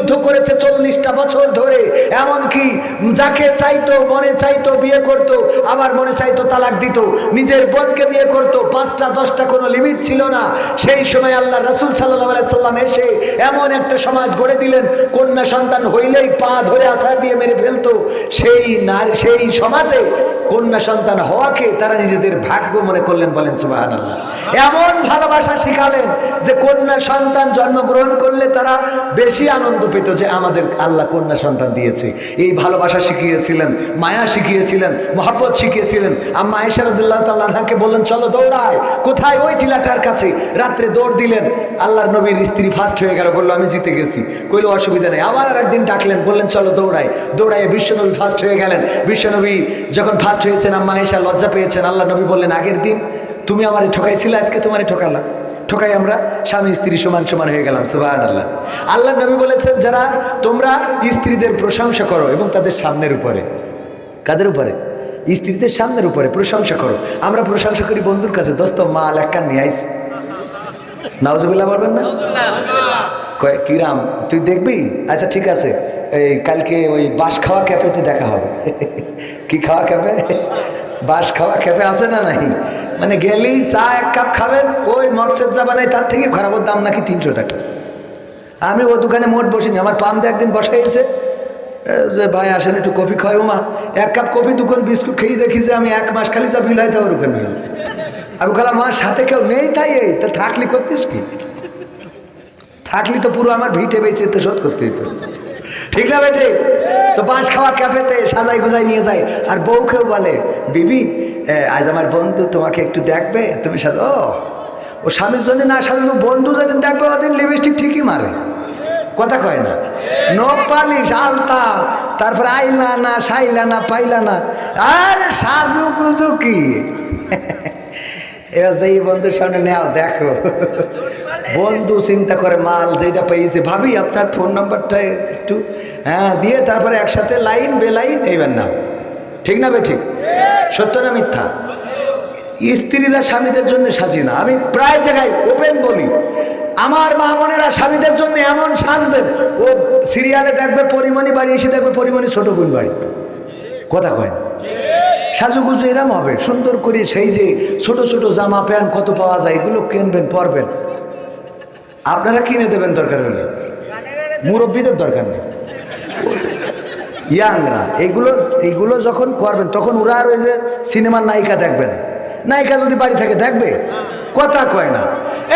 যুদ্ধ করেছে চল্লিশটা বছর ধরে। এমনকি যাকে চাইতো, মনে চাইতো বিয়ে করতো, আবার মনে চাইতো তালাক দিত, নিজের বোনকে বিয়ে করতো, পাঁচটা, দশটা কোনো লিমিট ছিল না। সেই সময় আল্লাহ রাসুল সাল্লাহ সাল্লাম এসে এমন একটা সমাজ গড়ে দিলেন, কন্যা সন্তান হইলেই পা ধরে আছাড় দিয়ে মেরে ফেলতো। সেই নারী, সেই সমাজে কন্যা সন্তান হওয়াকে তারা নিজেদের ভাগ্য মনে করলেন, বলেন সুবাহান আল্লাহ এমন ভালোবাসা শিখালেন যে কন্যা সন্তান জন্মগ্রহণ করলে তারা বেশি আনন্দ পেত যে আমাদের আল্লাহ কন্যা সন্তান দিয়েছে। এই ভালোবাসা শিখিয়েছিলেন, মায়া শিখিয়েছিলেন, মোহাব্বত শিখিয়েছিলেন। আম্মা আয়সারদুল্লাহ তাল্লাহাকে বললেন, চলো দৌড়ায় কোথায় ওই টিলাটার কাছে? রাত্রে দৌড় দিলেন। আল্লাহর নবীর স্ত্রী ফার্স্ট হয়ে গেল, বলল, আমি জিতে গেছি। কইলো, অসুবিধা নেই। আবার আর একদিন ডাকলেন, বললেন, চলো দৌড়ায় দৌড়ায় বিশ্বনবী ফার্স্ট হয়ে গেলেন। বিশ্বনবী যখন ফার্স্ট হয়েছেন, আম্মা আয়েশা লজ্জা পেয়েছেন। আল্লাহ নবী বললেন, আগের দিন তুমি আমারে ঠকাইছিলে, আজকে তোমারে ঠকালাম। ঠকাই আমরা স্বামী স্ত্রী সমান সমান হয়ে গেলাম সুবাহান আল্লাহ আল্লাহ নবী বলেছেন, যারা তোমরা স্ত্রীদের প্রশংসা করো এবং তাদের সামনের উপরে, কাদের উপরে? স্ত্রীদের সামনের উপরে প্রশংসা করো। আমরা প্রশংসা করি বন্ধুর কাছে, দোস্ত মাল একখান নিয়ে আইস। নাওজবিল্লাহ বলবেন না? কয়, কিরাম, তুই দেখবি? আচ্ছা ঠিক আছে, এই কালকে ওই বাঁশ খাওয়া ক্যাপেতে দেখা হবে। কি খাওয়া ক্যাপে বাঁশ খাওয়া খেপে আছে না নাই মানে গেলেই চা এক কাপ খাবেন, ওই মকসেদ যা বানাই তার থেকে খারাপের দাম নাকি তিনশো টাকা। আমি ও দোকানে মোট বসিনি, আমার পাম্পে একদিন বসাইছে। যে ভাই আসেন, একটু কফি খাই মা। এক কাপ কফি দুখান বিস্কুট খেয়ে দেখি যে আমি এক মাস খালি যা বিল হয় তা ওর ওখানে হয়েছে। আমি বললাম, মা, সাথে কেউ নেই তাই এই? তা থাকলি করতিস কি? থাকলি তো পুরো আমার ভিটে বেঁচে তো শোধ করতে হতো ঠিক না বেটে? তো বাঁশ খাওয়া ক্যাফেতে সাজাই গুজাই নিয়ে যায়। আর বউকেও বলে, বিবি আজ আমার বন্ধু তোমাকে একটু দেখবে, তুমি সাজো ও স্বামীর জন্য না সাজানো বন্ধু যেদিন দেখবে, ওদিন লিপস্টিক ঠিকই মারে। কথা কয় না। নখ পালিশ, আলতা, তারপরে আইলা না, সাইলা না, পাইলা না। আর সাজু গুজু কি? এবার যেই বন্ধুর সামনে নেও, দেখো। বন্ধু চিন্তা করে মাল যেটা পেয়েছে। ভাবি, আপনার ফোন নাম্বারটা একটু হ্যাঁ দিয়ে তারপরে একসাথে লাইন বেলাইন এইবার না। ঠিক না বে ঠিক? সত্য না মিথ্যা? স্ত্রীরা স্বামীদের জন্য সাজি না। আমি প্রায় জায়গায় ওপেন বলি, আমার মা বোনেরা স্বামীদের জন্য এমন সাজবেন, ও সিরিয়ালে দেখবে পরিমণি বাড়ি, এসে দেখবে পরিমণি ছোট বোন বাড়ি। কথা কয় না? সাজুগুজু এরম হবে, সুন্দর করে সেই যে ছোট ছোট জামা প্যান্ট কত পাওয়া যায়, এগুলো কিনবেন, পরবেন। আপনারা কিনে দেবেন দরকার হলে? মুরব্বীদের দরকার নেই। ইয়াংরা এইগুলো এইগুলো যখন করবেন, তখন ওরা আর ওই যে সিনেমার নায়িকা দেখবে না। নায়িকা যদি বাড়ি থাকে, দেখবে? কথা কয় না।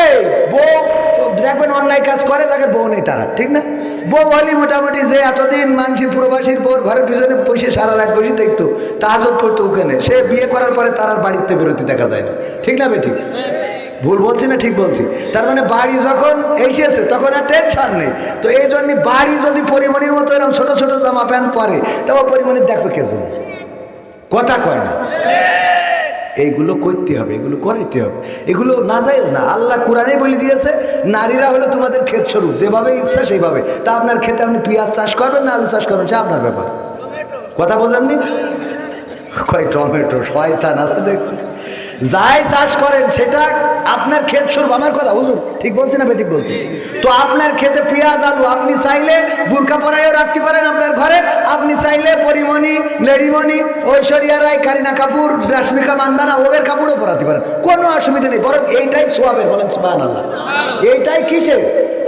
এই, বউ দেখবেন অন্যায় কাজ করে তাকে বউ নেই তারা, ঠিক না? বউ হলি মোটামুটি যে এতদিন মানসির প্রবাসীর বউর ঘরের পিছনে বসে সারা রাত বসে দেখতো তাহাজত পড়তো ওখানে। সে বিয়ে করার পরে তার বাড়িতে বেরোতে দেখা যায় না। ঠিক না বে ঠিক ভুল বলছি না, ঠিক বলছি। তার মানে বাড়ি যখন এসেছে, তখন আর টেনশন নেই। তো এই জন্য বাড়ি যদি পরিমণির মতো এরকম ছোট ছোট জামা প্যান্ট পরে, তবে পরিমণির দেখবে কে জন্য? কথা কয় না। এইগুলো করতে হবে, এগুলো করাইতে হবে। এগুলো না যায়জ না। আল্লাহ কোরআনে বলে দিয়েছে, নারীরা হলো তোমাদের ক্ষেত স্বরূপ যেভাবে ইচ্ছা সেইভাবে। তা আপনার ক্ষেতে আপনি পেঁয়াজ চাষ করবেন না আলু চাষ করবেন, সে আপনার ব্যাপার। কথা বোঝেননি কয় টমেটো, শয়তান আছে দেখছি। যাই চাষ করেন, সেটা আপনার ক্ষেত স্বরূপ। আমার কথা, হুজুর, ঠিক বলছি না ঠিক বলছি? তো আপনার ক্ষেতে পেঁয়াজ, আলু, আপনি চাইলে বুরকা পরাইও রাখতে পারেন আপনার ঘরে। আপনি চাইলে পরিমণি, লেডিমণি, ঐশ্বরিয়া রায়, কারিনা কাপুর, রাশ্মিকা মান্দানা ওদের কাপড়ও পরাতে পারেন। কোনো অসুবিধা নেই, বরং এইটাই সোয়াবের, বলেন সুবাহ আল্লাহ এইটাই কিসের?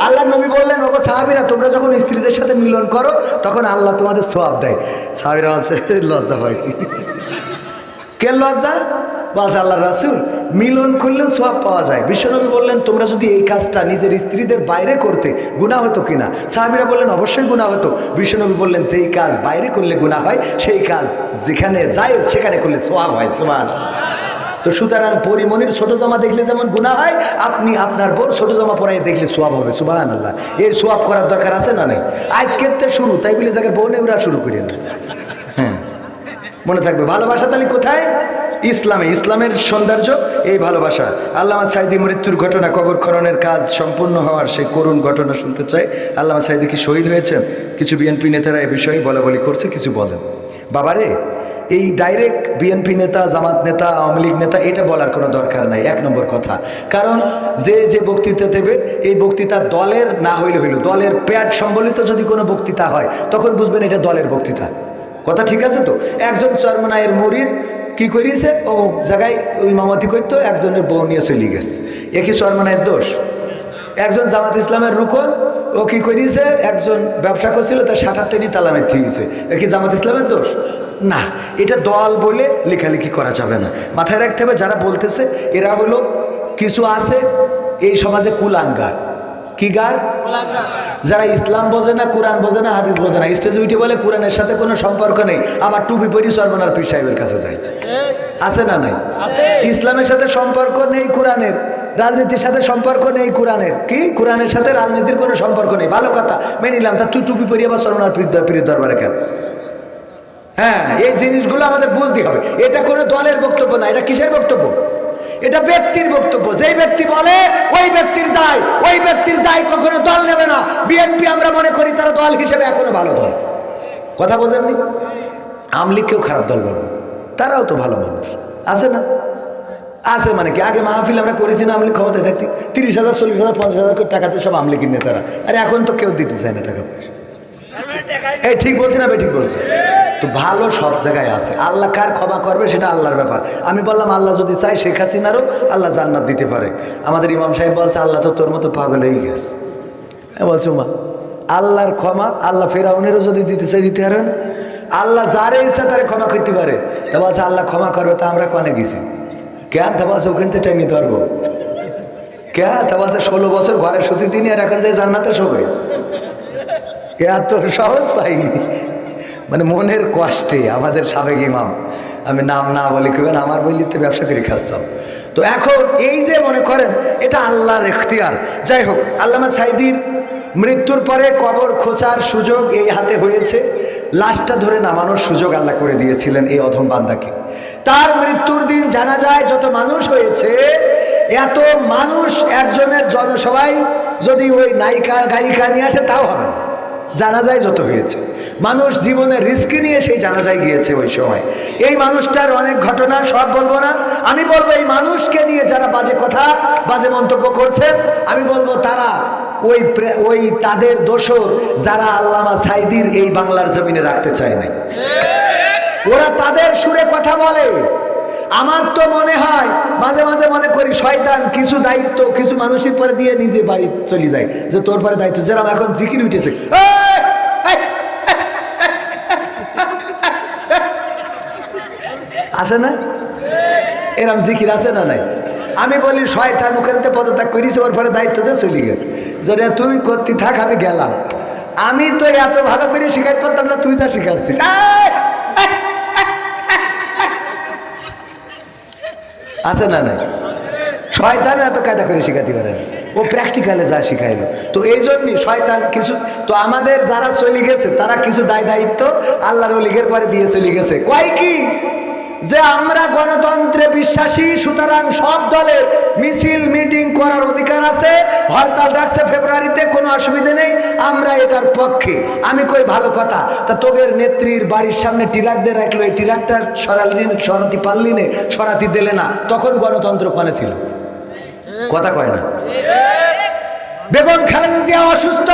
আল্লাহ নবী বললেন, ওগো সাহাবিরা, তোমরা যখন স্ত্রীদের সাথে মিলন করো, তখন আল্লাহ তোমাদের সোয়াব দেয়। সাহাবিরা বলছে, লজ্জা পাইছি। কে লজ্জা? বলছে আল্লাহ রাসুল, মিলন করলেও সোয়াব পাওয়া যায়। বিশ্বনবী বললেন, তোমরা যদি এই কাজটা নিজের স্ত্রীদের বাইরে করতে গুণা হতো কিনা? সাহাবিরা বললেন, অবশ্যই গুণা হতো। বিশ্বনবী বললেন, যেই কাজ বাইরে করলে গুণা হয়, সেই কাজ যেখানে যায় সেখানে করলে সোয়াব হয়। সোয়ান তো সুতরাং পরিমণির ছোট জামা দেখলে যেমন গুণা হয়, আপনি আপনার বোন ছোট জামা পরাই দেখলে সোয়াব হবে। সুবাহান আল্লাহ এই সোয়াব করার দরকার আছে না নাই? আজকের তো শুরু, তাই বলে যাকে বোনে ওরা শুরু করি না হ্যাঁ। মনে থাকবে, ভালোবাসা তাহলে কোথায়? ইসলামে, ইসলামের সৌন্দর্য, এই ভালোবাসা। আল্লামা সাইদি মৃত্যুর ঘটনা, কবর খননের কাজ সম্পূর্ণ হওয়ার সেই করুণ ঘটনা শুনতে চাই। আল্লামা সাইদি কি শহীদ হয়েছেন? কিছু বিএনপি নেতারা এ বিষয়ে বলা বলি করছে, কিছু বলেন। বাবারে, এই ডাইরেক্ট বিএনপি নেতা, জামাত নেতা, আওয়ামী লীগ নেতা, এটা বলার কোনো দরকার নাই, এক নম্বর কথা। কারণ যে যে বক্তৃতা দেবে, এই বক্তৃতা দলের না হইলে হইল। দলের প্যাড সম্বলিত যদি কোনো বক্তৃতা হয়, তখন বুঝবেন এটা দলের বক্তৃতা। কথা ঠিক আছে তো? একজন চরমনায়ের মরিদ কি করিয়েছে? ও জায়গায় ওই মামাতি করতো, একজনের বউ নিয়ে চলে গেছে। এ কি চরমনায়ের দোষ? একজন জামাত ইসলামের রুকন, ও কি করিয়েছে? একজন ব্যবসা করছিল, তার সাঁটার টেনে তালামে থিয়েছে এ কি জামাত ইসলামের দোষ? না, এটা দল বলে লেখালেখি করা যাবে না। মাথায় রাখতে হবে, যারা বলতেছে, এরা হলো কিছু আছে, এই সমাজে কুলাঙ্গার। কি গার? যারা ইসলাম বোঝে না, কোরআন বোঝে না, হাদিস বোঝে না। স্টেজে উঠে বলে, কোরআনের সাথে কোনো সম্পর্ক নেই। আবার টুপি পরি সর্বনার পীর সাহেবের কাছে যায়। আছে না নাই? ইসলামের সাথে সম্পর্ক নেই কোরআনের রাজনীতির সাথে সম্পর্ক নেই কোরআনের। কি? কোরআনের সাথে রাজনীতির কোনো সম্পর্ক নেই। ভালো কথা মেনে নিলাম। তা তুই টুপি পরিয়ে আবার সর্বনার পীর পীরের দরবারে কেন? হ্যাঁ এই জিনিসগুলো আমাদের বুঝতে হবে। এটা কোনো দলের বক্তব্য না এটা কিসের বক্তব্য? এটা ব্যক্তির বক্তব্য। যেই ব্যক্তি বলে ওই ব্যক্তির দায়। ওই ব্যক্তির দায় কখনো দল নেবে না। বিএনপি আমরা মনে করি তারা দল হিসেবে এখনও ভালো দল। কথা বোঝেননি আমলিগকেও খারাপ দল বলব তারাও তো ভালো মানুষ। আছে না? আছে মানে কি? আগে মাহফিল আমরা করেছি না আমলিগ ক্ষমতায় থাকতে। তিরিশ হাজার, চল্লিশ হাজার, পঞ্চাশ হাজার করে টাকাতে সব আমলিগের তারা। আরে এখন তো কেউ দিতে চায় না টাকা পয়সা। এই ঠিক বলছি না ঠিক বলছি। তো ভালো সব জায়গায় আছে। আল্লাহ কার ক্ষমা করবে সেটা আল্লাহর ব্যাপার। আমি বললাম, আল্লাহ যদি চাই শেখ হাসিনারও আল্লাহ জান্নাত দিতে পারে। আমাদের ইমাম সাহেব বলছে, আল্লাহ তো তোর মতো পাগল হয়ে গেছে। আমি বলছি মা আল্লাহর ক্ষমা আল্লাহ ফেরাউনেরও যদি দিতে চাই দিতে পারে না আল্লাহ যারে ইচ্ছা তারে ক্ষমা করতে পারে। তা বলছে, আল্লাহ ক্ষমা করবে তা আমরা কনে গেছি? কেন তা বলছে, ওখান থেকে টেনে ধরবো কে? তা বলছে, ষোলো বছর ঘরে সতী দিনই আর এখন যাই জান্নাতে শোবে এত সহজ পাইনি। মানে মনের কষ্টে আমাদের সাবেক ইমাম। আমি নাম না বলি কেবেন আমার বললিতে ব্যবসা করে খাচ্ছাম। তো এখন এই যে মনে করেন, এটা আল্লাহর এখতিয়ার। যাই হোক, আল্লামা সাইদির মৃত্যুর পরে কবর খোঁচার সুযোগ এই হাতে হয়েছে। লাশটা ধরে নামানোর সুযোগ আল্লাহ করে দিয়েছিলেন এই অধম বান্দাকে। তার মৃত্যুর দিন জানা যায় যত মানুষ হয়েছে, এত মানুষ একজনের জনসভায় যদি ওই নায়িকা, গায়িকা নিয়ে আসে, তাও হবে না। জানাজায় যত হয়েছে। মানুষ জীবনের রিস্কি নিয়ে সেই জানাজায় গিয়েছে ওই সময়। এই মানুষটার অনেক ঘটনা, সব বলব না। আমি বলব এই মানুষকে নিয়ে যারা বাজে কথা, বাজে মন্তব্য করছেন আমি বলব তারা ওই ওই তাদের দোষর যারা আল্লামা সাইদির এই বাংলার জমিনে রাখতে চায় নাই। ওরা তাদের সুরে কথা বলে। আমার তো মনে হয়, মাঝে মাঝে মনে করি, শয়তান কিছু দায়িত্ব কিছু মানুষের পরে দিয়ে নিজে বাড়ি চলে যায়, যে তোর পরে দায়িত্ব। যেরকম এখন জিকির উঠেছে। আছে না? এরম জিকির আছে না নাই? আমি বলি, শয়তান ওখান থেকে পদত্যাগ করিস ওর পরে দায়িত্ব দিয়ে চলে গেছে। যদি তুই করতে থাক, আমি গেলাম। আমি তো এত ভালো করে শিখাইতে পারতাম না, তুই যা শিখাচ্ছিস। আছে না নাই? শয়তান এত কায়দা করে শিখাতে পারে না। ও প্র্যাকটিক্যালে যা শিখাইল। তো এই জন্যই শয়তান কিছু, তো আমাদের যারা চলে গেছে, তারা কিছু দায় দায়িত্ব আল্লাহর লিগের পরে দিয়ে চলে গেছে। কয় কি? যে আমরা গণতন্ত্রে বিশ্বাসী, সুতরাং সব দলের মিছিল, মিটিং করার অধিকার আছে। হরতাল রাখছে ফেব্রুয়ারিতে, কোনো অসুবিধে নেই, আমরা এটার পক্ষে। আমি কই ভালো কথা, তা তোদের নেত্রীর বাড়ির সামনে টিরাক দিয়ে রাখল, এই টিরাকটা সরালি, সরাতে পারলি নে, সরাতি দিলে না। তখন গণতন্ত্র কনে ছিল? কথা কয় না। বেগম খালেদা জিয়া অসুস্থ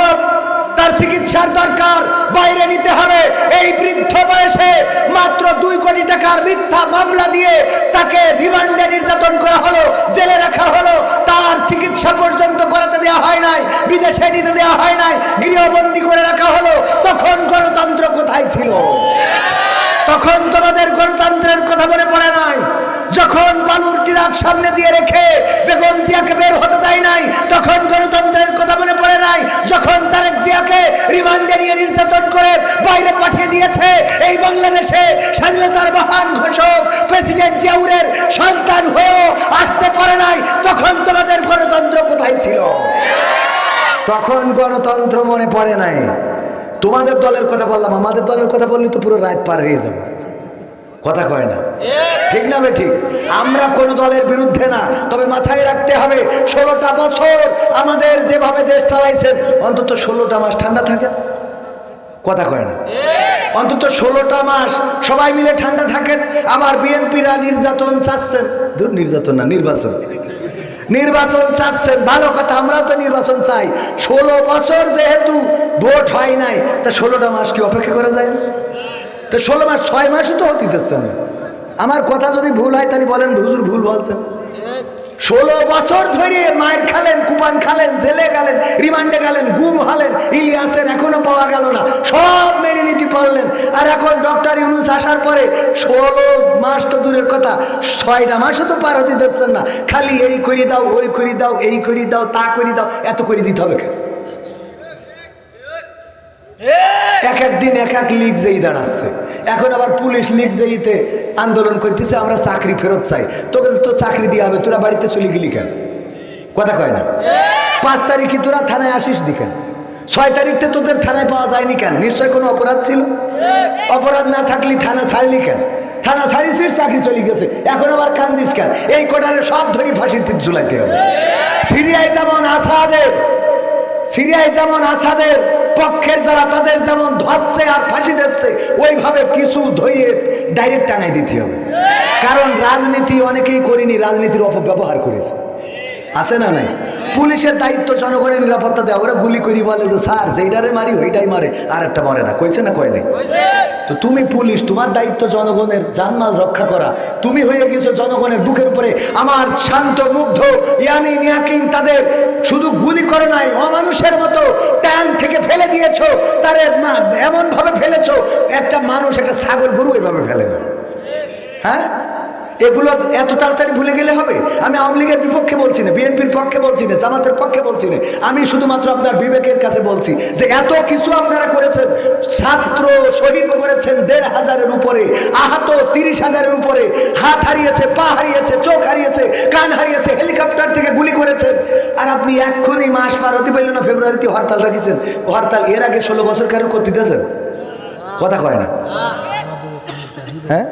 তার চিকিৎসার দরকার, বাইরে নিতে হবে। এই বৃদ্ধ বয়সে মাত্র দুই কোটি টাকার মিথ্যা মামলা দিয়ে তাকে রিমান্ডে নির্যাতন করা হলো, জেলে রাখা হলো। তার চিকিৎসা পর্যন্ত করাতে দেওয়া হয় নাই, বিদেশে নিতে দেওয়া হয় নাই, গৃহবন্দী করে রাখা হলো। তখন গণতন্ত্র কোথায় ছিল? তখন তোমাদের গণতন্ত্রের কথা মনে পড়ে নাই। যখন বালুর টিরাক সামনে দিয়ে রেখে বেগম জিয়াকে বের হতে দেয় নাই, তখন গণতন্ত্রের কথা মনে পড়ে নাই। যখন তারেক জিয়াকে রিমান্ডে নিয়ে নির্যাতন করে বাইরে পাঠিয়ে দিয়েছে, এই বাংলাদেশে স্বাধীনতার মহান ঘোষক প্রেসিডেন্ট জিয়াউরের সন্তান হয়েও আসতে পারে নাই। তখন তোমাদের গণতন্ত্র কোথায় ছিল? তখন গণতন্ত্র মনে পড়ে নাই। তোমাদের দলের কথা বললাম, আমাদের দলের কথা বললে তো পুরো রাত পার হয়ে যাবে। কথা কয় না। ঠিক না ঠিক আমরা কোন দলের বিরুদ্ধে না, তবে মাথায় রাখতে হবে, ষোলোটা বছর আমাদের যেভাবে দেশ চালাইছেন অন্তত ষোলোটা মাস ঠান্ডা থাকে। কথা কয় না। অন্তত ষোলোটা মাস সবাই মিলে ঠান্ডা থাকেন, আবার বিএনপিরা নির্যাতন চাচ্ছেন। নির্যাতন না, নির্বাচন। নির্বাচন চাচ্ছেন ভালো কথা, আমরাও তো নির্বাচন চাই। ষোলো বছর যেহেতু ভোট হয় নাই, তা ষোলোটা মাস কি অপেক্ষা করা যায় না? তো ষোলো মাস, ছয় মাসও তো হতে আমার কথা যদি ভুল হয়, তাহলে বলেন, হুজুর ভুল বলছেন। ষোলো বছর ধরে মায়ের খালেন, কুপান খালেন, জেলে গেলেন, রিমান্ডে গেলেন, গুম হলেন, ইলিয়াসের এখনও পাওয়া গেল না। সব মেনে নিতে পারলেন। আর এখন ডক্টর ইউনুস আসার পরে ষোলো মাস তো দূরের কথা, ছয়টা মাসও তো পার হতে না। খালি এই করে দাও, ওই করে দাও, এই করে দাও, তা করে দাও, এত করে দিতে হবে কেন? এক এক দিন এক এক লিগ যেই দাঁড়াচ্ছে এখন আবার পুলিশ লিগ যেইতে আন্দোলন করতেছে আমরা চাকরি ফেরত চাই। তোকে তো চাকরি দিয়ে হবে তোরা বাড়িতে চলে গেলি কেন? কথা কয় না? পাঁচ তারিখে তোরা থানায় আসিস নি কেন? ছয় তারিখতে তোদের থানায় পাওয়া যায়নি কেন? নিশ্চয় কোনো অপরাধ ছিল? অপরাধ না থাকলে থানা ছাড়লি কেন? থানা ছাড়িছিস চাকরি চলে গেছে। এখন আবার কান্দিস কেন? এই কোটারে সব ধরি ফাঁসিতে ঝুলাইতে হবে। সিরিয়ায় যেমন আসাদের সিরিয়ায় যেমন আসাদের পক্ষের যারা, তাদের যেমন ধরছে আর ফাঁসি দিচ্ছে, ওইভাবে কিছু ধরিয়ে ডাইরেক্ট টাঙাই দিতে হবে। কারণ রাজনীতি অনেকেই করিনি, রাজনীতির অপব্যবহার করেছে। আছে না নাই? পুলিশের দায়িত্ব জনগণের নিরাপত্তা দেওয়া ওরা গুলি করি বলে যে, স্যার যেইটারে মারি ওইটাই মারে আর একটা মরে না। কইছে না কয় নাই? তো তুমি পুলিশ, তোমার দায়িত্ব জনগণের জানমাল রক্ষা করা। তুমি হয়ে গেছো জনগণের বুকের উপরে। আমার শান্ত, মুগ্ধ ইয়ামিন ইয়াকিন তাদের শুধু গুলি করে নাই, অমানুষের মতো ট্যাঙ্ক থেকে ফেলে দিয়েছ, তারে এমনভাবে ফেলেছো, একটা মানুষ, একটা ছাগল গরু এভাবে ফেলে না। হ্যাঁ? এগুলো এত তাড়াতাড়ি ভুলে গেলে হবে? আমি আওয়ামী লীগের বিপক্ষে বলছি না, বিএনপির পক্ষে বলছি না, জামাতের পক্ষে বলছি না। আমি শুধুমাত্র আপনার বিবেকের কাছে বলছি যে এত কিছু আপনারা করেছেন, ছাত্র শহীদ করেছেন দেড় হাজারের উপরে, আহত তিরিশ হাজারের উপরে, হাত হারিয়েছে, পা হারিয়েছে, চোখ হারিয়েছে, কান হারিয়েছে, হেলিকপ্টার থেকে গুলি করেছেন। আর আপনি এক্ষুনি মাস পার হতে পারলেন না ফেব্রুয়ারিতে হরতাল রাখিছেন হরতাল এর আগে ষোলো বছর কেন করতে দিয়েছেন? কথা কয় না। হ্যাঁ?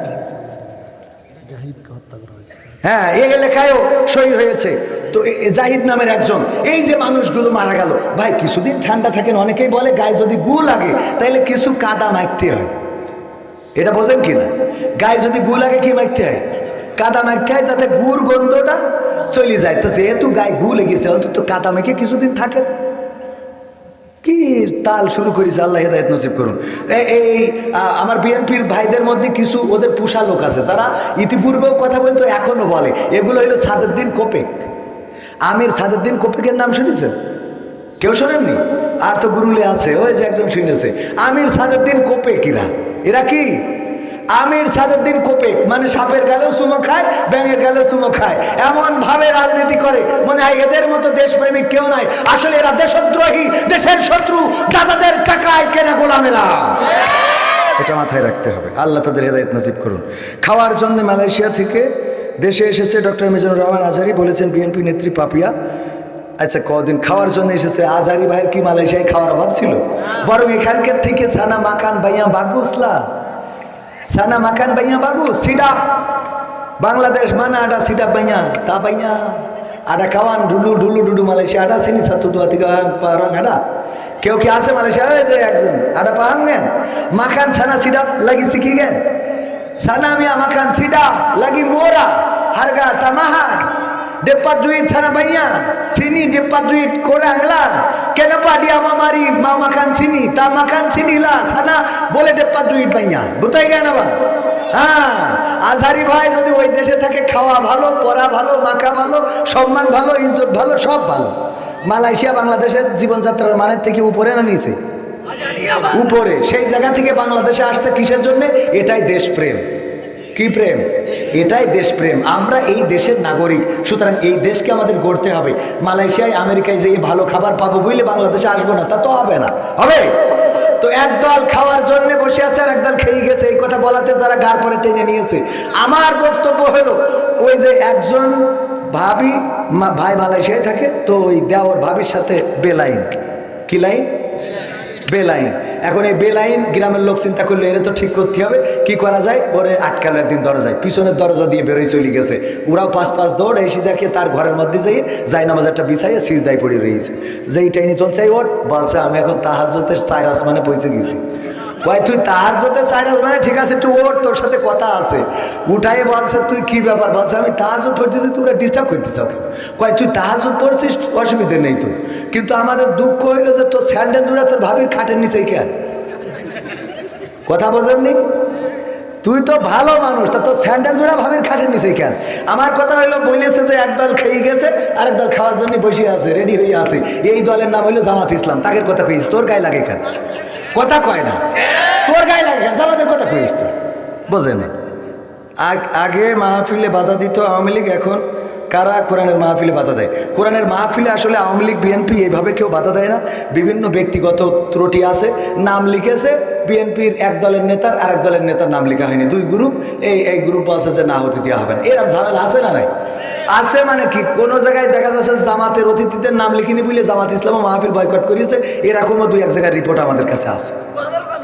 হ্যাঁ এই এলাকায়ও শহীদ হয়েছে। তো জাহিদ নামের একজন। এই যে মানুষগুলো মারা গেল, ভাই কিছুদিন ঠান্ডা থাকেন, অনেকেই বলে গায়ে যদি গু লাগে তাহলে কিছু কাদা মাখতে হয়। এটা বোঝেন কি না? গায়ে যদি গু লাগে, কি মাখতে হয়? কাদা মাখতে হয় যাতে গুড় গন্ধটা চলে যায়। তো যেহেতু গায়ে গু লেগেছে, অন্তত কাদা মেখে কিছুদিন থাকে কি তাল শুরু করেছে? আল্লাহ হেদায়ত নসিব করুন। এই আমার বিএনপির ভাইদের মধ্যে কিছু ওদের পোষা লোক আছে, যারা ইতিপূর্বেও কথা বলতো এখনও বলে। এগুলো হলো সাদুদ্দিন কোপেক। আমির সাদুদ্দিন কোপেকের নাম শুনেছেন? কেউ শোনেননি? আর তো গুরুলে আছে, ওই যে একজন শুনেছে। আমির সাদুদ্দিন কোপেক এরা এরা কি? আমির সাদেরদিন কোপেক মানে সাপের গেলেও চুমো খায়, ব্যাঙের গেলেও চুমো খায়। এমন ভাবে রাজনীতি করে, মনে হয় এদের মতো দেশপ্রেমিক কেউ নাই। আসলে এরা দেশদ্রোহী, দেশের শত্রু, দাদাদের কাকায় কেনা গোলামেরা। এটা মাথায় রাখতে হবে। আল্লাহ তাদের হেদায়ত নসিব করুন। খাওয়ার জন্য মালয়েশিয়া থেকে দেশে এসেছে ডক্টর মিজানুর রহমান আজারি, বলেছেন বিএনপি নেত্রী পাপিয়া। আচ্ছা কদিন খাওয়ার জন্য এসেছে আজারি ভাইয়ের কি মালয়েশিয়ায় খাওয়ার অভাব ছিল? বরং এখানকার থেকে ছানা মাকান বাইয়া বাগুসলা ছানা মাকান বাইয়া বাগু সিডা বাংলাদেশ মানে আডা সিডা বাইয়া তা বাইয়া আডা খাওয়ান ঢুলু ঢুলু ডুডু মালয়েশিয়া আডা সিনি সাতু দুয়া থেকে রং আডা কেউ কি আছে মালয়েশিয়া ওই যে একজন আডা পাহাম গেন মাখান ছানা সিডা লাগি শিখি গেন ছানা মিয়া মাখান সিডা লাগি মোরা হারগা তামাহা দুই ছানা বাইয়া চিনি দুই করে আগলা কেন পাডি আমা মারি মা মাখান চিনি তা মাখান চিনি লা ছানা বলে দুই বাইয়া বুঝাই গেন আবার হ্যাঁ আজহারি ভাই যদি ওই দেশে থাকে খাওয়া ভালো পড়া ভালো মাখা ভালো সম্মান ভালো ইজ্জত ভালো সব ভালো। মালয়েশিয়া বাংলাদেশের জীবনযাত্রার মানের থেকে উপরে না নিচে? উপরে। সেই জায়গা থেকে বাংলাদেশে আসছে কিসের জন্য? এটাই দেশপ্রেম। কি প্রেম? এটাই দেশপ্রেম আমরা এই দেশের নাগরিক, সুতরাং এই দেশকে আমাদের গড়তে হবে। মালয়েশিয়ায়, আমেরিকায় যেয়ে ভালো খাবার পাবো বুঝলে বাংলাদেশে আসব না, তা তো হবে না। হবে? তো একদল খাওয়ার জন্য বসে আছে আর একদল খেয়ে গেছে, এই কথা বলাতে যারা গার পরে টেনে নিয়েছে। আমার বক্তব্য হলো, ওই যে একজন ভাবি ভাই মালয়েশিয়ায় থাকে, তো ওই দেওয়ার ভাবির সাথে বেলাইন। কি লাইন? বেলাইন। এখন এই বেলাইন গ্রামের লোক চিন্তা করলে, এর তো ঠিক করতে হবে, কি করা যায়? ওরে আটকালো একদিন দরজায়। পিছনের দরজা দিয়ে বেরোয় চলে গেছে। ওরাও পাঁচ পাঁচ দৌড় এসে দেখে তার ঘরের মধ্যে যাইয়ে যাই নামাজ একটা বিছাইয়ে সিজদায় পড়ে রয়েছে। যেই টাইনি চলছে ওর, বলছে, আমি এখন তাহাজতের চার আসমানে পৌঁছে গেছি। কয় তুই তাহার যদি চাইরাস মানে ঠিক আছে, একটু ওর তোর সাথে কথা আছে। উঠাই বলছে, তুই কি ব্যাপার? বলছে, আমি তাহাজুদ পড়তেছি তোমরা ডিস্টার্ব করতেছ ওকে কয়, তুই তাহাজুদ পড়ছিস অসুবিধে নেই তো। কিন্তু আমাদের দুঃখ হইল যে তোর স্যান্ডেল জুড়ে তোর ভাবির খাটের নিচেই কেন? কথা বোঝেননি? তুই তো ভালো মানুষ, তা তোর স্যান্ডেল জোড়া ভাবির খাটের নিচেই কেন? আমার কথা হইল, বলেছে যে এক দল খেয়ে গেছে, আরেক দল খাওয়ার জন্য বসে আছে রেডি হয়ে আছে। এই দলের নাম হইল জামাত ইসলাম তাদের কথা কইস, তোর গায়ে লাগে কেন? কথা কয় না। তোর গায়ে লাগে, জামাতের কথা কইস তো। বোঝে না। আগে মাহফিলে বাধা দিত আওয়ামী লীগ, এখন কারা কোরআনের মাহফিলে বাধা দেয়? কোরআনের মাহফিলে আসলে আওয়ামী লীগ, বিএনপি এইভাবে কেউ বাধা দেয় না। বিভিন্ন ব্যক্তিগত ত্রুটি আছে, নাম লিখেছে, বিএনপির এক দলের নেতার আরেক দলের নেতার নাম লেখা হয়নি। দুই গ্রুপ এই এই গ্রুপ বলছে যে না হতে দেওয়া হবে না। এরকম ঝামেলা আছে না নাই? আছে মানে কি? কোনো জায়গায় দেখা যাচ্ছে জামাতের অতিথিদের নাম লিখিনি বলে জামাত ইসলাম মাহফিল বয়কট করিয়েছে এরকমও দুই, এক জায়গায় রিপোর্ট আমাদের কাছে আছে।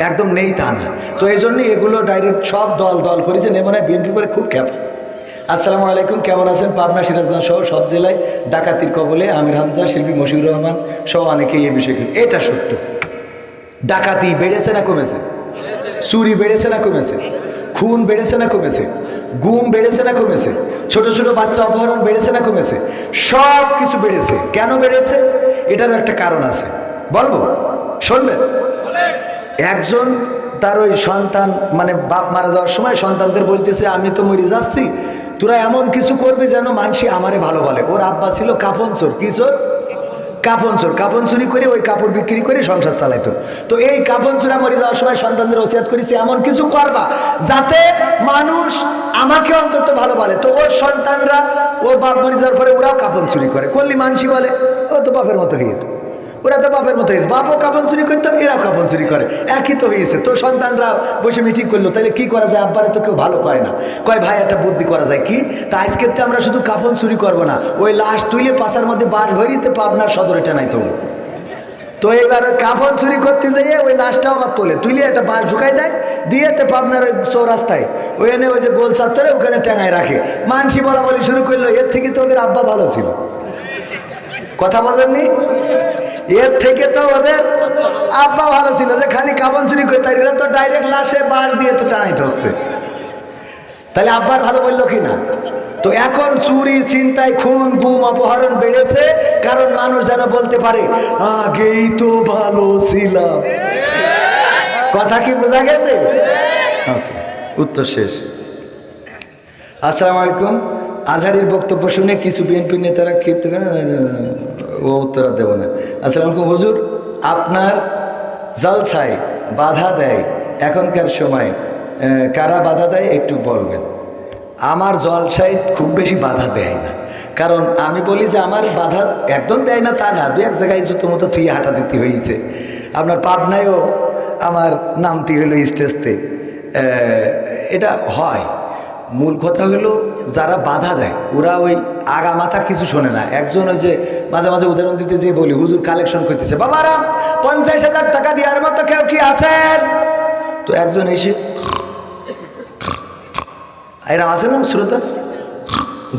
একদম নেই তা না। তো এই জন্যই এগুলো ডাইরেক্ট সব দল দল করেছেন এ মনে হয় বিএনপি করে খুব খ্যাপা আসসালামু আলাইকুম, কেমন আছেন? পাবনা, সিরাজগঞ্জ সহ সব জেলায় ডাকাতির কবলে আমির হামজা, শিল্পী মশিউর রহমান সহ অনেকেই এই বিষয়ে এটা সত্য। ডাকাতি বেড়েছে না কমেছে? চুরি বেড়েছে না কমেছে? খুন বেড়েছে না কমেছে? গুম বেড়েছে না কমেছে? ছোট ছোট বাচ্চা অপহরণ বেড়েছে না কমেছে? সব কিছু বেড়েছে। কেন বেড়েছে? এটারও একটা কারণ আছে। বলব? শুনবেন? একজন তার ওই সন্তান মানে বাপ মারা যাওয়ার সময় সন্তানদের বলতেছে, আমি তো মরে যাচ্ছি তোরা এমন কিছু করবি যেন মানসি আমারে ভালো বলে। ওর আব্বা ছিল কাপন চোর কি চোর কাপন চোর কাপন চুরি করে ওই কাপড় বিক্রি করে সংসার চালাইতো। তো এই কাপন চোরা মরে যাওয়ার সময় সন্তানদের ওসিয়াত করেছে এমন কিছু করবা যাতে মানুষ আমাকে অন্তত ভালো বলে। তো ওর সন্তানরা ও বাপ মরে যাওয়ার পরে ওরাও কাপন চুরি করে। করলি মানসি বলে? ও তো বাপের মতো হয়ে গেছে। ওরা তো বাপের মতো হয়েছে। বাপও কাপন চুরি করতো, এরাও কাপন চুরি করে। একই তো হয়েছে। তো সন্তানরা বসে মিটিং করল। তাহলে কি করা যায়? আব্বারে তো কেউ ভালো কয় না। কয়, ভাই, একটা বুদ্ধি করা যায় কি? তা আজকের তো আমরা শুধু কাপন চুরি করব না। ওই লাশ তুইলে পাশার মধ্যে বাস ভরিতে পাবনার সদরে টেনাই তো তো এবার কাপড় চুরি করতে যাইয়ে ওই লাশটাও আবার তোলে। তুলে একটা বাস ঢুকাই দেয়, দিয়ে তো পাবনার ওই চৌরাস্তায়। ওই এনে ওই যে গোল চত্বরে ওখানে টেঙায় রাখে। মানসি বলা বলি শুরু করল, এর থেকে তো ওদের আব্বা ভালো ছিল। কথা বলেননি? এর থেকে তো ওদের আব্বা ভালো ছিল যে খালি কাপন চুরি করতে এরা তো ডাইরেক্ট লাশে বাঁশ দিয়ে তো টানাইতে হচ্ছে তাহলে আব্বার ভালো বলল কি না? তো এখন চুরি চিন্তায় খুন গুম অপহরণ বেড়েছে কারণ মানুষ যেন বলতে পারে আগেই তো ভালো ছিলাম। কথা কি বোঝা গেছে? উত্তর শেষ। আসসালামু আলাইকুম। আজহারির বক্তব্য শুনে কিছু বিএনপি নেতারা ক্ষিপ্ত ও উত্তর দেব না। আসসালামু আলাইকুম হুজুর? আপনার জালসায় বাধা দেয় এখনকার সময় কারা বাধা দেয় একটু বলবেন। আমার জলসায় খুব বেশি বাধা দেয় না। কারণ আমি বলি যে আমার বাধা একদম দেয় না, তা না, দু এক জায়গায় জুতো মতো তুই হাঁটা দিতে হয়েছে। আপনার পাবনায়ও আমার নামতি হলো স্টেজতে। এটা হয়। মূল কথা হলো যারা বাধা দেয়, ওরা ওই আগা মাথা কিছু শোনে না। একজন ওই যে মাঝে মাঝে উদাহরণ দিতে যে বলি, হুজুর কালেকশন করতেছে। বাবারা, পঞ্চাশ হাজার টাকা দেওয়ার মতো কেউ কি আছেন? তো একজন এসে, এরম আছে না শ্রোতা?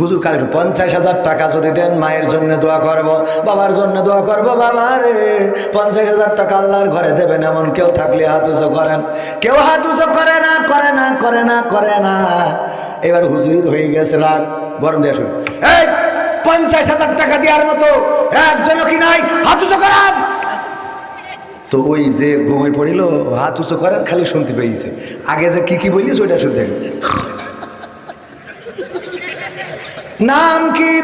হুজুর কালী পঞ্চাশ হাজার টাকা যদি দেন, মায়ের জন্য দোয়া করব। বাবার জন্য দোয়া করব, বাবা রে। পঞ্চাশ হাজার টাকা আল্লাহর ঘরে দেবেন, এমন কেউ থাকলে হাত উঁচু করেন। কেউ হাত উঁচু করে না করে না করে না করে না। এবার হুজুর হয়ে গেছে রাগ গরম শুরু। এই, পঞ্চাশ হাজার টাকা দেওয়ার মতো একজনও কি নাই? হাত উঁচু করান। তো ওই যে ঘুমে পড়িল, হাত উঁচু করেন খালি শুনতে পেয়েছে। আগে যে কি কি বলিস, ওইটা শুনতে নাম কি?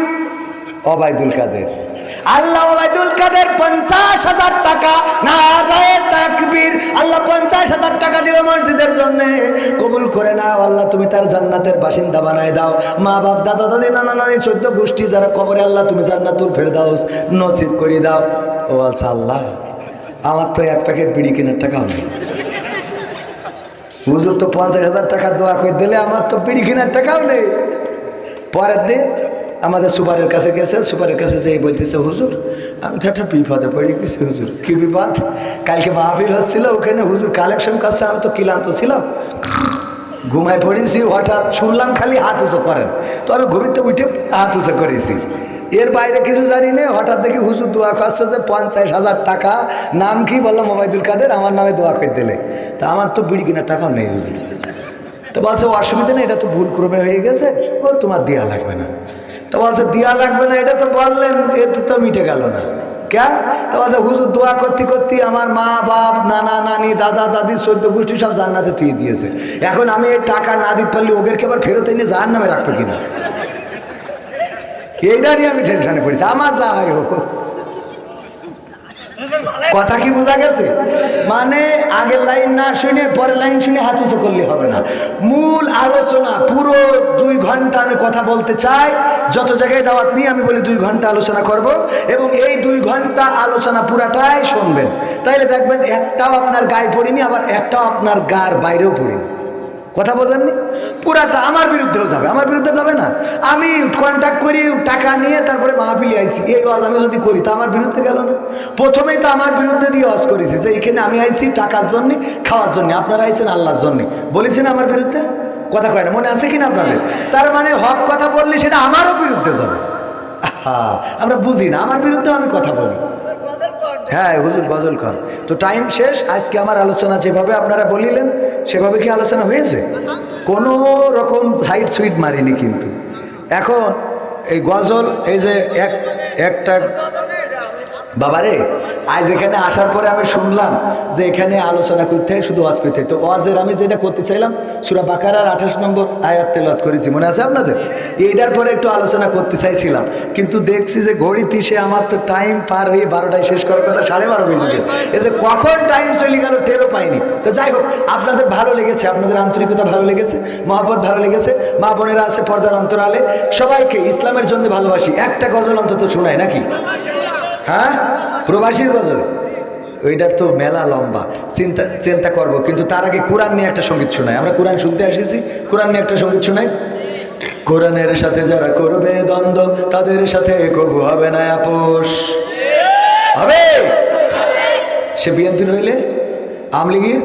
অবায়দুল কাদের। আল্লাহ ওবায়দুল কাদের পঞ্চাশ হাজার টাকা না তাকবীর। আল্লাহ পঞ্চাশ হাজার টাকা দিল মসজিদের জন্য। কবুল করে নাও, আল্লাহ তুমি তার জান্নাতের বাসিন্দা বানায় দাও। মা বাপ, দাদা, দাদি, নানা, নানি, চোদ্দ গোষ্ঠী যারা কবরে, আল্লাহ তুমি জান্নাতুল ফের দাও নসিব করে দাও। ও আচ্ছা আল্লাহ, আমার তো এক প্যাকেট বিড়ি কেনার টাকাও নেই। হুজুর তো পঞ্চাশ হাজার টাকা দোয়া করে দিলে আমার তো বিড়ি কেনার টাকাও নেই। পরের দিন আমাদের সুপারের কাছে গেছে, সুপারের কাছে যেই বলতেছে, হুজুর, আমি তো একটা বিপদে পড়ে গেছি, হুজুর। কি বিপদ? কালকে মাহফিল হচ্ছিল ওখানে, হুজুর কালেকশন করছে, আমি তো ক্লান্ত ছিলাম। ঘুমায় পড়েছি, হঠাৎ শুনলাম খালি হাত উঁচু করেন। তো আমি ঘুমিতে উঠে হাত উঁচু করেছি। এর বাইরে কিছু জানি না, হঠাৎ দেখি হুজুর দোয়া খাচ্ছে যে পঞ্চাশ হাজার টাকা। নাম কি বললাম মোবাইদুল কাদের, আমার নামে দোয়া করে দিলে। তা আমার তো বিড়ি কেনার টাকাও নেই, হুজুর। তো বলছে, অসুবিধা নেই, এটা তো ভুল ক্রমে হয়ে গেছে। ও, তোমার দেওয়া লাগবে না। তো বলছে দেওয়া লাগবে না, এটা তো বললেন এতে তো মিটে গেল না। কেন? তো বলছে, হুজুর, দোয়া করতে করতে আমার মা, বাপ, নানা, নানি, দাদা, দাদি সদ্য গোষ্ঠী সব জান্নাতে তুই দিয়েছে। এখন আমি এই টাকা না দিতে পারলে ওদেরকে আবার ফেরত এনে জাহার নামে রাখব কিনা? এইটা নিয়ে আমি টেনশনে পড়েছি। আমার যা হয় হোক। কথা কি বোঝা গেছে? মানে আগের লাইন না শুনে পরের লাইন শুনে হাত উঁচু করলে হবে না। মূল আলোচনা, পুরো দুই ঘণ্টা আমি কথা বলতে চাই, যত জায়গায় দাওয়াত নিয়ে আমি বলি দুই ঘণ্টা আলোচনা করব এবং এই দুই ঘণ্টা আলোচনা পুরাটাই শুনবেন। তাইলে দেখবেন একটাও আপনার গায়ে পড়িনি, আবার একটাও আপনার গার বাইরেও পড়িনি। কথা বোঝেননি? পুরাটা আমার বিরুদ্ধেও যাবে, আমার বিরুদ্ধে যাবে না। আমি কন্ট্যাক্ট করি, টাকা নিয়ে তারপরে মাহফিলি আইছি। এই ওয়াজ আমি যদি করি, তো আমার বিরুদ্ধে গেল না। প্রথমেই তো আমার বিরুদ্ধে দিয়ে ওয়াজ করেছি যে, এখানে আমি আইছি টাকার জন্য, খাওয়ার জন্য, আপনারা আইছেন আল্লাহর জন্য। বলেছেন আমার বিরুদ্ধে? কথা কয় না, মনে আছে কিনা আপনাদের? তার মানে হক কথা বললে সেটা আমারও বিরুদ্ধে যাবে। হ্যাঁ আমরা বুঝি না, আমার বিরুদ্ধে আমি কথা বলি। হ্যাঁ হুজুর, গজল কর। তো টাইম শেষ, আজকে আমার আলোচনা যেভাবে আপনারা বলিলেন, সেভাবে কি আলোচনা হয়েছে? কোনো রকম সাইড সুইট মারিনি কিন্তু। এখন এই গজল, এই যে এক একটা বাবারে, আজ এখানে আসার পরে আমি শুনলাম যে এখানে আলোচনা করতে, শুধু ওয়াজ করতে। তো ওয়াজের আমি যেটা করতে চাইলাম, সুরা বাকারার আঠাশ নম্বর আয়াত তেলাত করেছি। মনে আছে আপনাদের? এইটার পরে একটু আলোচনা করতে চাইছিলাম। কিন্তু দেখছি যে ঘড়িতে সে আমার তো টাইম পার হয়ে বারোটায় শেষ করার কথা সাড়ে বারো বেজে গেল। এতে কখন টাইম চলে গেল টেরও পাইনি। তো যাই হোক, আপনাদের ভালো লেগেছে? আপনাদের আন্তরিকতা ভালো লেগেছে? মহাপত ভালো লেগেছে? মা বোনেরা আছে পর্দার অন্তরালে। সবাইকে ইসলামের জন্য ভালোবাসি। একটা গজল অন্তত শোনায় নাকি? হ্যাঁ? প্রবাসীর গজল? ওইটা তো মেলা লম্বা। চিন্তা চিন্তা করব, কিন্তু তার আগে কোরআন নিয়ে একটা সংগীত শোনাই। আমরা কোরআন শুনতে আসিছি কোরআন নিয়ে একটা সংগীত শোনাই। কোরআনের সাথে যারা করবে দ্বন্দ্ব, তাদের সাথে কবু হবে না আপোষ। হবে? সে বিএনপি নইলে? আমলিগির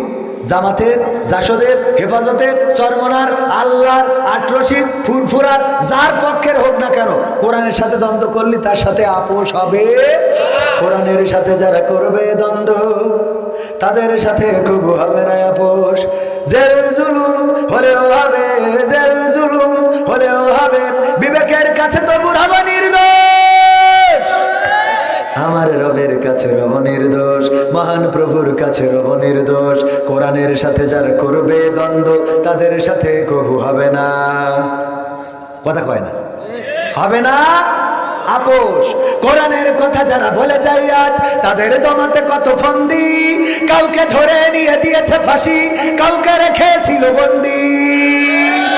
জামাতের, জাসদের, হেফাজতের চরমনার আল্লাহর আটরশির ফুরফুরার, যার পক্ষের হোক না কেন, কোরআনের সাথে দ্বন্দ্ব করলে তার সাথে আপোষ হবে। কোরআনের সাথে যারা করবে দ্বন্দ্ব, তাদের সাথে খুব হবে না আপোষ। জেল জুলুম হলেও হবে, জেল জুলুম হলেও হবে। বিবেকের কাছে তো বুড়াবা কাছে রব নির্দোষ। মহান প্রভুর কাছে রব নির্দোষ। কোরআনের সাথে যারা করবে দ্বন্দ্ব, তাদের সাথে কবু হবে না। কথা কয় না? হবে না? আপোষ। কোরআনের কথা যারা বলে যায় আজ, তাদের দমাতে কত ফন্দি। কাউকে ধরে নিয়ে দিয়েছে ফাঁসি, কাউকে রেখেছিল বন্দি।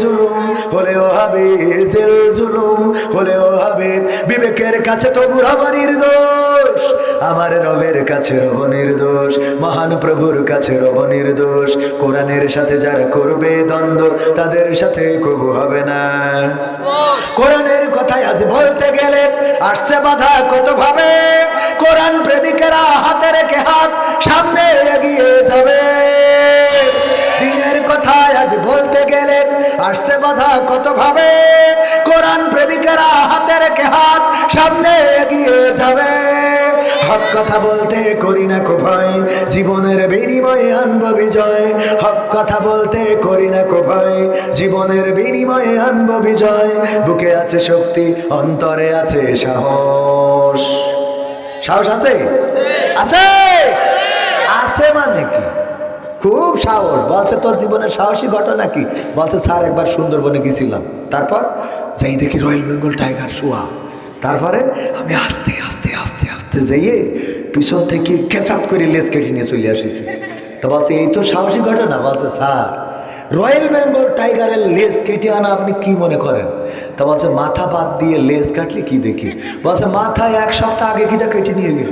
জুলুম হলেও হবে জেল জুলুম হলেও হবে বিবেকের কাছে তো বুড়াবো নির্দোষ, আমার রবের কাছে রব নির্দোষ, মহান প্রভুর কাছে রব নির্দোষ, কোরআনের সাথে যারা করবে দ্বন্দ্ব, তাদের সাথে কবু হবে না। কোরআনের কথাই আজ বলতে গেলে আসছে বাধা কত ভাবে? কোরআন প্রেমিকেরা হাতে রেখে হাত সামনে এগিয়ে যাবে। আসছে বাধা কত ভাবে কোরআন প্রেমিকেরা হাতে রেখে হাত সামনে এগিয়ে যাবে? হক কথা বলতে করি না কো ভয়, জীবনের বিনিময়ে আনব বিজয়। হক কথা বলতে করি না কো ভয়, জীবনের বিনিময়ে আনব বিজয়। বুকে আছে শক্তি, অন্তরে আছে সাহস। সাহস আছে? আছে? আছে মানে কি? খুব সাহস। বলছে, তোর জীবনের সাহসী ঘটনা কি? বলছে, স্যার, একবার সুন্দরবনে গেছিলাম তারপর সেই দেখি রয়্যাল বেঙ্গল টাইগার শোয়া। তারপরে আমি আস্তে আস্তে আস্তে আস্তে যাইয়ে পিছন থেকে কেসাপ করে লেস কেটে নিয়ে চলে আসিছি। তো বলছে, এই তো সাহসী ঘটনা? বলছে, স্যার, রয়্যাল বেঙ্গল টাইগারের লেজ কেটে আনা আপনি কি মনে করেন? তা বলছে, মাথা বাদ দিয়ে লেজ কাটলে কি দেখি? বলছে মাথা এক সপ্তাহ আগে কিটা কেটে নিয়ে গেল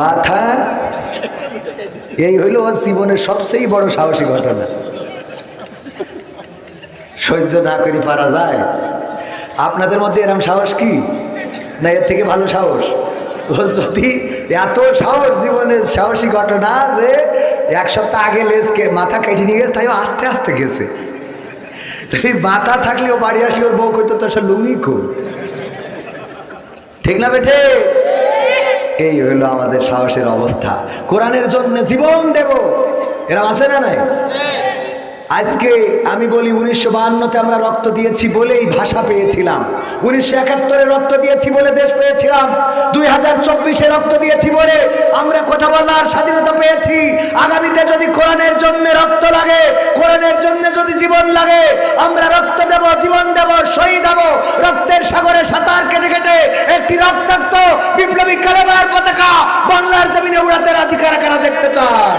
মাথা এই হইল ওর জীবনের সবচেয়ে বড় সাহসী ঘটনা। সহ্য না করে পারা যায়। আপনাদের মধ্যে এরম সাহস কি? না, এর থেকে ভালো সাহস? ও যদি এত সাহস, জীবনের সাহসী ঘটনা যে এক সপ্তাহ আগে লেসকে মাথা কেটে নিয়ে গেছে তাই ও আস্তে আস্তে গেছে। তাই মাথা থাকলে ও বাড়ি আসলে ওর বউ কইতো তো সে লুঙ্গি কই? ঠিক না বেঠে? এই হইল আমাদের সাহসের অবস্থা। কোরআনের জন্য জীবন দেব। এরা আছে না নাই? আজকে আমি বলি উনিশশো বাহান্নতে আমরা রক্ত দিয়েছি বলেই ভাষা পেয়েছিলাম। উনিশশো একাত্তরে রক্ত দিয়েছি বলে দেশ পেয়েছিলাম। দুই হাজার চব্বিশে রক্ত দিয়েছি বলে আমরা কথা বলার স্বাধীনতা পেয়েছি। আগামীতে যদি কোরআনের জন্য রক্ত লাগে, কোরআনের জন্য যদি জীবন লাগে, আমরা রক্ত দেব, জীবন দেব, শহীদ হব। রক্তের সাগরে সাঁতার কেটে কেটে একটি রক্তাক্ত বিপ্লবী কালেমার পতাকা বাংলার জমিনে উড়াতে রাজি কারা কারা দেখতে চায়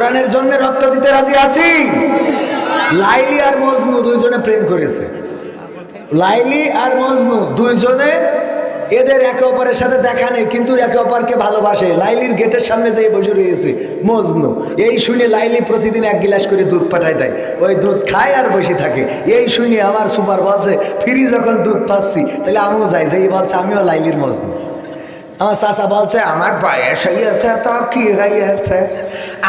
কোরআনের জন্য রক্ত দিতে রাজি আছি? লাইলি আর মজনু দুইজনে প্রেম করেছে। লাইলি আর মজনু দুইজনে এদের একে অপরের সাথে দেখা নেই, কিন্তু একে অপরকে ভালোবাসে। লাইলির গেটের সামনে যেয়ে বসে রয়েছে মজনু। এই শুনে লাইলি প্রতিদিন এক গিলাস করে দুধ পাঠায় দেয়। ওই দুধ খায় আর বসে থাকে। এই শুনে আমার সুপার বলছে, ফিরি যখন দুধ পাচ্ছি, তাহলে আমিও যাই। যেই বলছে, আমিও লাইলির মজনু। আমার চাচা বলছে, আমার বয়স হইয়াছে তো কি হইয়াছে?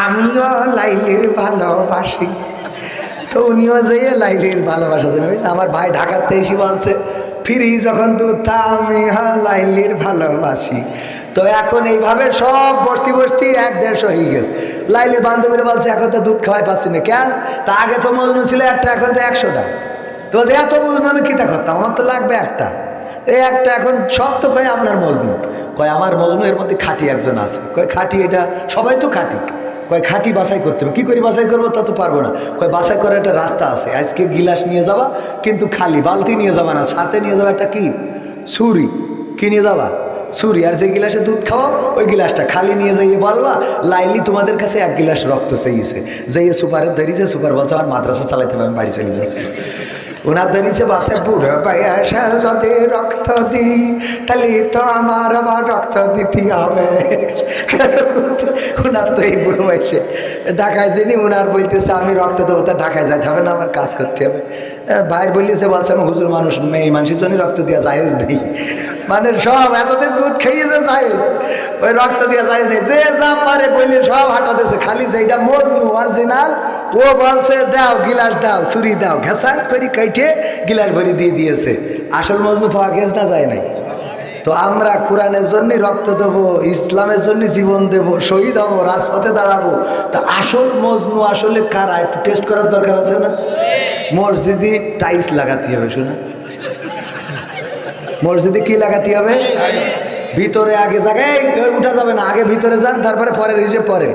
আমিও লাইলির ভালোবাসি। তো উনিও যেয়ে লাইলির ভালোবাসা আমার ভাই ঢাকাতে এসে বলছে, ফিরি যখন দুধ আমি হ্যাঁ লাইলির ভালোবাসি। তো এখন এইভাবে সব বস্তি বস্তি এক দেড়শো হয়ে গেছে। লাইলির বান্ধবীরা বলছে, এখন তো দুধ খাওয়াই পাচ্ছি না, কেন? তা আগে তো মজনু ছিল একটা, এখন তো একশোটা তো বলছে, এত মজনু আমি কীটা করতাম? আমার তো লাগবে একটা। এই একটা এখন সব তো কয় আপনার মজনু। কয়, আমার মজনু মধ্যে খাঁটি একজন আছে। কয়, খাঁটি এটা? সবাই তো খাঁটি। কয়, খাঁটি বাছাই করতে হবে। কী করে বাছাই করব তা তো পারব না। কয়, বাছাই করার একটা রাস্তা আছে। আজকে গিলাস নিয়ে যাবা, কিন্তু খালি বালতি নিয়ে যাবা না সাথে নিয়ে যাবা একটা কি? ছুরি। কি নিয়ে যাবা? ছুরি। আর যে গিলাসে দুধ খাওয়া ওই গিলাসটা খালি নিয়ে যাইয়ে বলবা। লাইলি তোমাদের কাছে এক গিলাস রক্ত চাইছে যাইয়ে সুপারের ধরিছে, সুপার বলছে, আমার মাদ্রাসা চালাইতে হবে, আমি বাড়ি চলে যাচ্ছি। ওনার ধরিছে বাচ্চা বুড়ো বয়সে যদি রক্ত দিই, তাহলে তো আমার আবার রক্ত দিতে হবে। ওনার তো এই বুড়ো বয়সে। ঢাকায় যিনি ওনার বলতেছে, আমি রক্ত দেবো, তা ঢাকায় যাইতে হবে না, আমার কাজ করতে হবে। ভাইয়ের বলিছে বলছে, আমি হুজুর মানুষ, মেয়ে মানুষের জন্য রক্ত দেওয়া জায়েজ নেই। মানে সব এতদিন দুধ খেয়েছে জায়েজ। ওই রক্ত দেওয়া জায়েজ নেই। যে যা পারে বললে সব হাঁটাতেছে খালি যেটা মজনু অরিজিনাল ও বলছে দাও গিলাস দাও ছুরি দাও। ঘেঁষা করে কেটে গিলাস ভরি দিয়ে দিয়েছে। আসল মজনু পাওয়া গেছে না যায় নাই? তো আমরা কোরআনের জন্যই রক্ত দেবো ইসলামের জন্য জীবন দেব শহীদ হব রাজপথে দাঁড়াবো। তা আসল মজনু আসলে কারা? একটু টেস্ট করার দরকার আছে না? মসজিদে টাইলস লাগাতে হবে শোনা। মসজিদে কি লাগাতে হবে? ভিতরে আগে জায়গায় উঠা যাবে না আগে ভিতরে যান তারপরে পরে দিয়েছে পরে।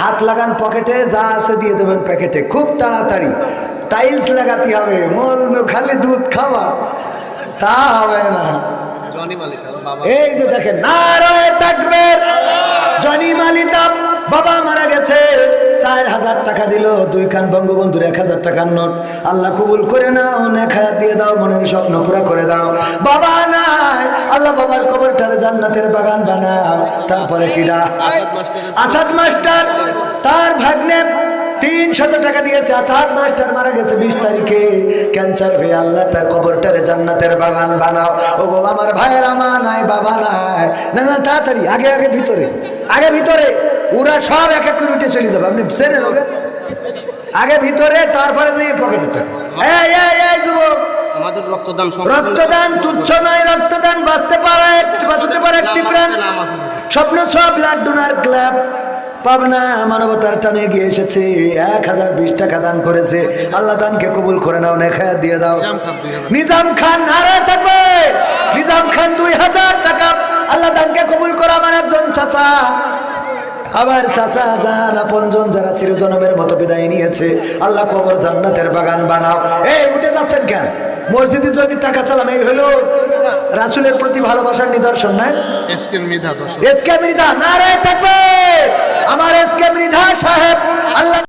হাত লাগান পকেটে যা আছে দিয়ে দেবেন প্যাকেটে। খুব তাড়াতাড়ি। টাইলস লাগাতে হবে। মন খালি দুধ খাওয়া। তা হবে না। এই যে দেখেন নারায় থাকবে জনি মালিতা বাবা মারা গেছে। চার হাজার টাকা দিল দুই খান বঙ্গবন্ধুর এক হাজার টাকার নোট। আল্লাহ কবুল করে নাও নেখায়া দিয়ে দাও মনের স্বপ্ন পুরা করে দাও। বাবা নাই আল্লাহ বাবার কবরটার জান্নাতের বাগান বানাও। তারপরে কিরা আসাদ মাস্টার। তার ভাগ্নে তিন শত টাকা দিয়েছে। আসাদ মাস্টার মারা গেছে বিশ তারিখে। ক্যান্সার হয়ে আল্লাহ তার কবরটারে জান্নাতের বাগান বানাও। ও গো আমার ভাইয়ের আমা নাই বাবা নাই। না না তাড়াতাড়ি আগে আগে ভিতরে আগে ভিতরে। ওরা সব এক এক করে উঠে চলে যাবে। আপনি চেনেন ওকে? আগে ভিতরে তারপরে যে পকেটে টাকা এই এই এই যুবক। আমাদের রক্তদান রক্তদান তুচ্ছ নয় রক্তদান বাঁচতে পারে বাঁচতে পারে একটি প্রাণ। স্বপ্ন সব ব্লাড ডোনার ক্লাব। পাবনা মানবতার টানে গিয়ে এসেছে এক হাজার বিশ টাকা দান করেছে। আল্লাহ দানকে কবুল করে নাও নেখায়া দিয়ে দাও। নিজাম খান নারে থাকবে। নিজাম খান দুই হাজার টাকা। আল্লাহ দানকে কবুল করা আমার একজন চাচা। আবার চাচা যান আপনজন যারা চিরজনমের মতো বিদায় নিয়েছে আল্লাহ কবর জান্নাতের বাগান বানাও। এই উঠে যাচ্ছেন কেন? মসজিদের জন্য টাকা চালাম এই হলো রাসুলের প্রতি ভালোবাসার নিদর্শন মেধা দশ এসকে মৃদা নারায় থাকবে। আমার এসকে মৃধা সাহেব আল্লাহ